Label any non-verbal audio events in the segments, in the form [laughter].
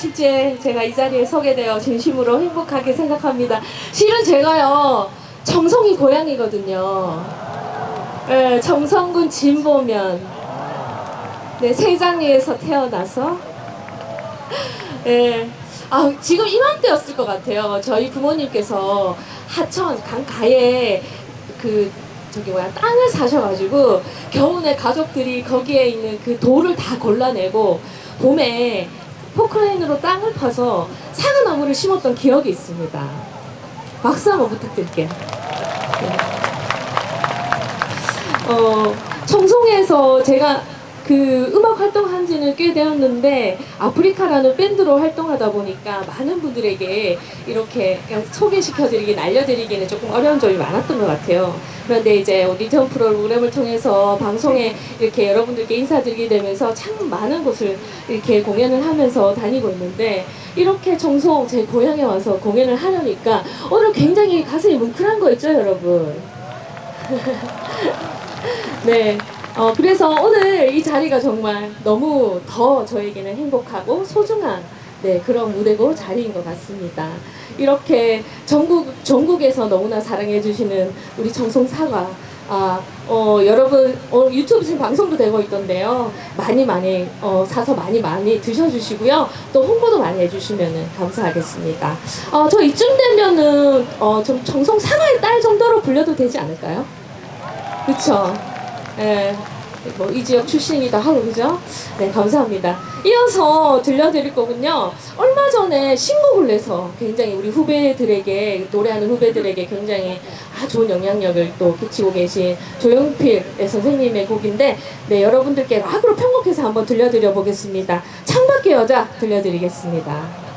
축제 제가 이 자리에 서게 되어 진심으로 행복하게 생각합니다. 실은 제가요, 청송이 고향이거든요. 네, 청성군 진보면, 네, 세장리에서 태어나서, 네, 아, 지금 이맘때였을 것 같아요. 저희 부모님께서 하천 강가에 그 저기 뭐야 땅을 사셔가지고 겨우내 가족들이 거기에 있는 그 돌을 다 골라내고 봄에 포크레인으로 땅을 파서 사과나무를 심었던 기억이 있습니다. 박수 한번 부탁드릴게요. 네. 어, 청송에서 제가 그 음악 활동한 지는 꽤 되었는데 아프리카라는 밴드로 활동하다 보니까 많은 분들에게 이렇게 소개시켜드리긴 알려드리기는 조금 어려운 점이 많았던 것 같아요. 그런데 이제 오디션 프로그램을 통해서 방송에 이렇게 여러분들께 인사드리게 되면서 참 많은 곳을 이렇게 공연을 하면서 다니고 있는데 이렇게 청송 제 고향에 와서 공연을 하려니까 오늘 굉장히 가슴이 뭉클한 거 있죠 여러분? [laughs] 네. 어, 그래서 오늘 이 자리가 정말 너무 더 저에게는 행복하고 소중한 네, 그런 무대고 자리인 것 같습니다. 이렇게 전국, 전국에서 너무나 사랑해주시는 우리 청송 사과 아, 어, 여러분, 어, 유튜브 지금 방송도 되고 있던데요. 많이 많이, 어, 사서 많이 많이 드셔주시고요. 또 홍보도 많이 해주시면 감사하겠습니다. 어, 저 이쯤 되면은, 어, 좀 정성 사과의 딸 정도로 불려도 되지 않을까요? 그쵸? 예. 뭐, 이 지역 출신이기도 하고, 그죠? 네, 감사합니다. 이어서 들려드릴 거군요. 얼마 전에 신곡을 내서 굉장히 우리 후배들에게, 노래하는 후배들에게 굉장히 아, 좋은 영향력을 또 끼치고 계신 조용필 선생님의 곡인데, 네, 여러분들께 락으로 편곡해서 한번 들려드려 보겠습니다. 창밖의 여자 들려드리겠습니다.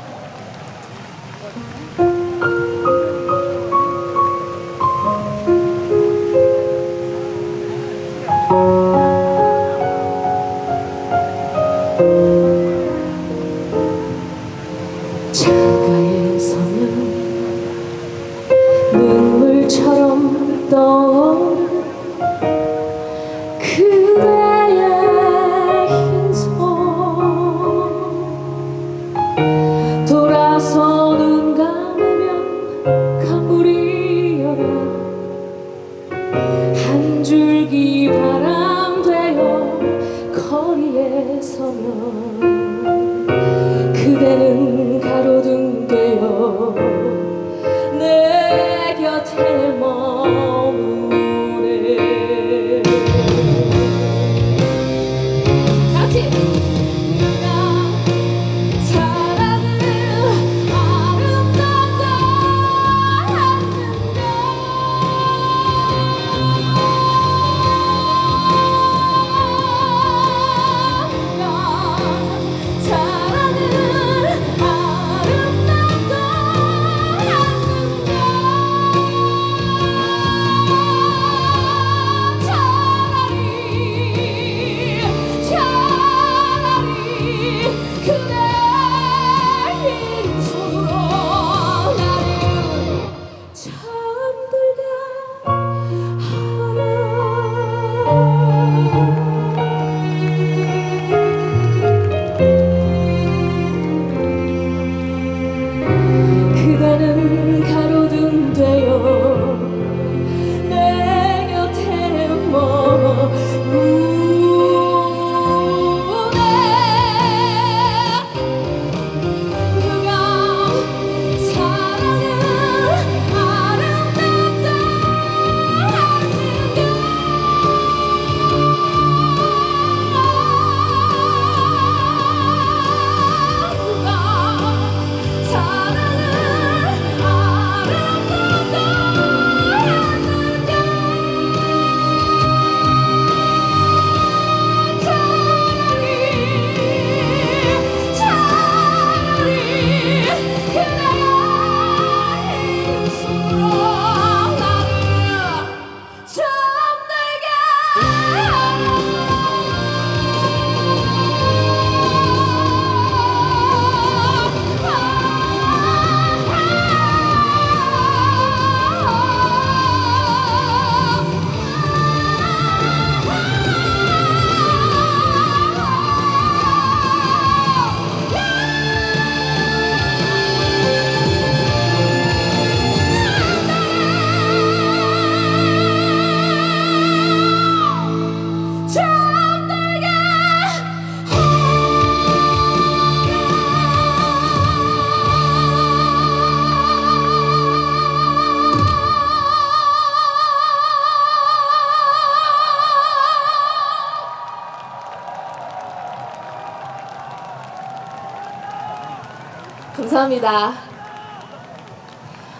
감사합니다.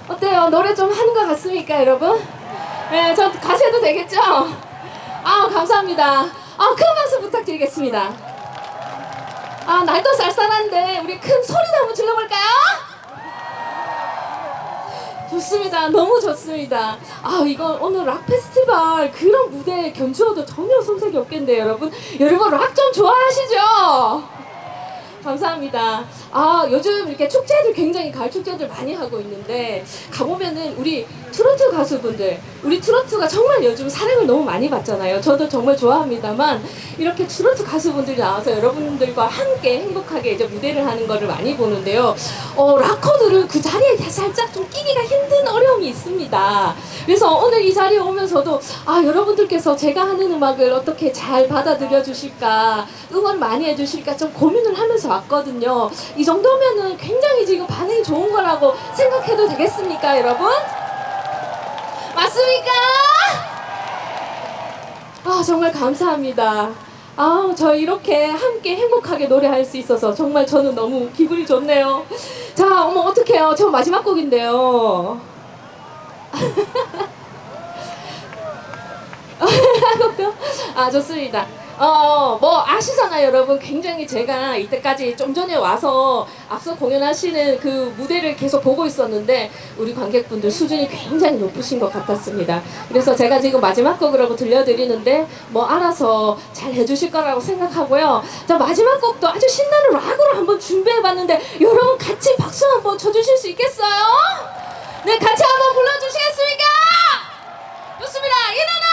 어때요? 노래 좀 하는 것 같습니까, 여러분? 네, 저 가셔도 되겠죠? 아, 감사합니다. 아, 큰 박수 부탁드리겠습니다. 아, 날도 쌀쌀한데 우리 큰 소리도 한번 질러볼까요? 좋습니다. 너무 좋습니다. 아, 이거 오늘 락 페스티벌 그런 무대에 견주어도 전혀 손색이 없겠는데 여러분. 여러분 락 좀 좋아하시죠? 감사합니다. 아, 요즘 이렇게 축제들 굉장히 가을 축제들 많이 하고 있는데 가보면은 우리 트로트 가수분들, 우리 트로트가 정말 요즘 사랑을 너무 많이 받잖아요. 저도 정말 좋아합니다만 이렇게 트로트 가수분들이 나와서 여러분들과 함께 행복하게 이제 무대를 하는 거를 많이 보는데요. 어, 락커들은 그 자리에 살짝 좀 끼기가 힘든 어려움이 있습니다. 그래서 오늘 이 자리에 오면서도 아, 여러분들께서 제가 하는 음악을 어떻게 잘 받아들여 주실까, 응원 많이 해 주실까 좀 고민을 하면서 왔거든요. 이 정도면은 굉장히 지금 반응이 좋은 거라고 생각해도 되겠습니까, 여러분? 맞습니까? 아, 정말 감사합니다. 아, 저 이렇게 함께 행복하게 노래할 수 있어서 정말 저는 너무 기분이 좋네요. 자, 어머, 어떡해요. 저 마지막 곡인데요. [laughs] 아 좋습니다. 어, 뭐 아시잖아요, 여러분. 굉장히 제가 이때까지 좀 전에 와서 앞서 공연하시는 그 무대를 계속 보고 있었는데 우리 관객분들 수준이 굉장히 높으신 것 같았습니다. 그래서 제가 지금 마지막 곡이라고 들려드리는데 뭐 알아서 잘 해주실 거라고 생각하고요. 자 마지막 곡도 아주 신나는 락으로 한번 준비해봤는데 여러분 같이 박수 한번 쳐주실 수 있겠어요? 네, 같이 한번 불러주시겠습니까? 좋습니다. 일어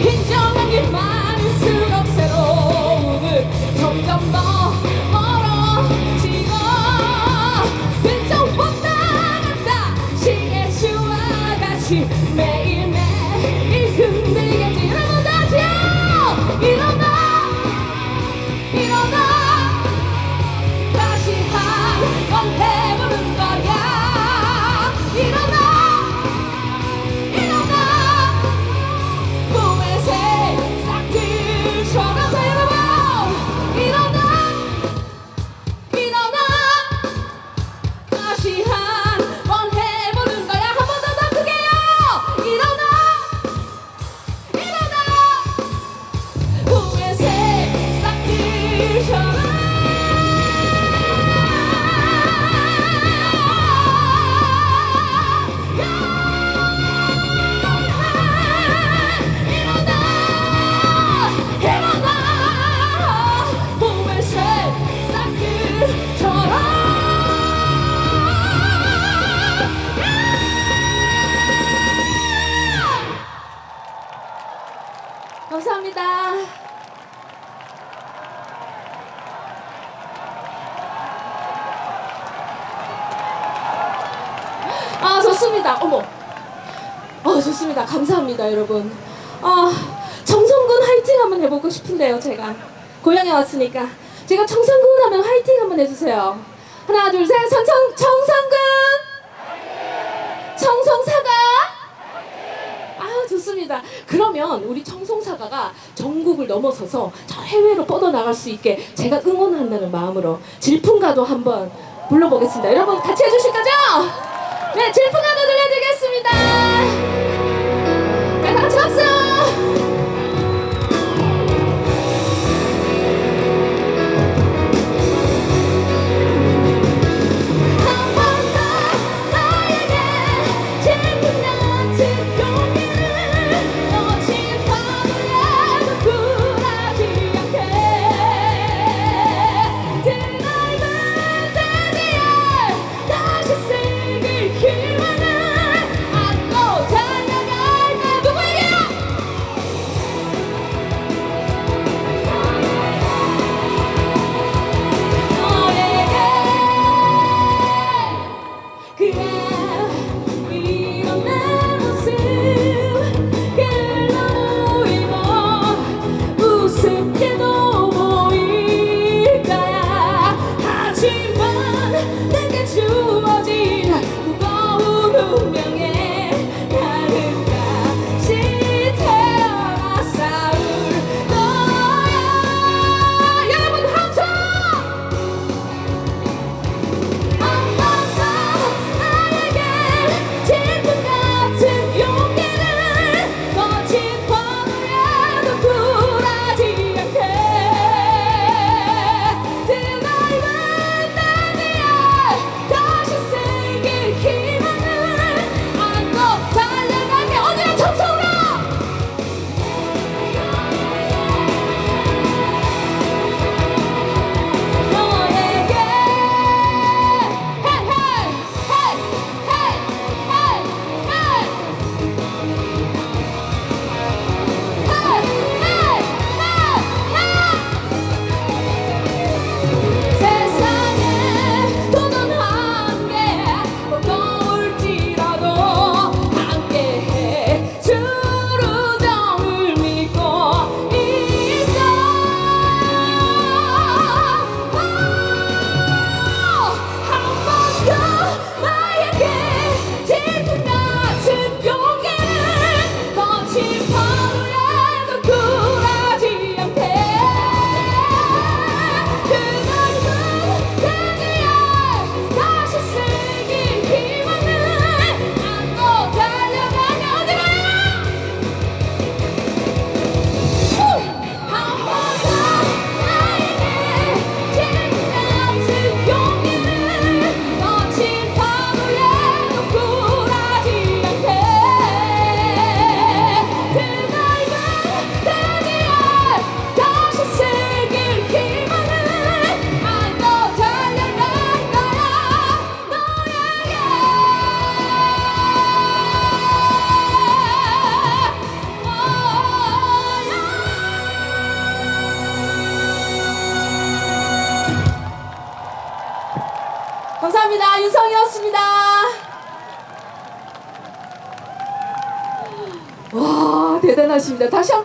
인정한 게 많을수록 새로움은 점점 더 감사합니다. 감사합니다, 여러분. 아, 정성군 화이팅 한번 해보고 싶은데요, 제가. 고향에 왔으니까. 제가 청성군 하면 화이팅 한번 해주세요. 하나, 둘, 셋. 청청, 청성군! 청성사가! 아, 좋습니다. 그러면 우리 청송사가가 전국을 넘어서서 저 해외로 뻗어나갈 수 있게 제가 응원한다는 마음으로 질풍가도 한번 불러보겠습니다. 여러분 같이 해주실 거죠? 네, 질풍가도! Thompson!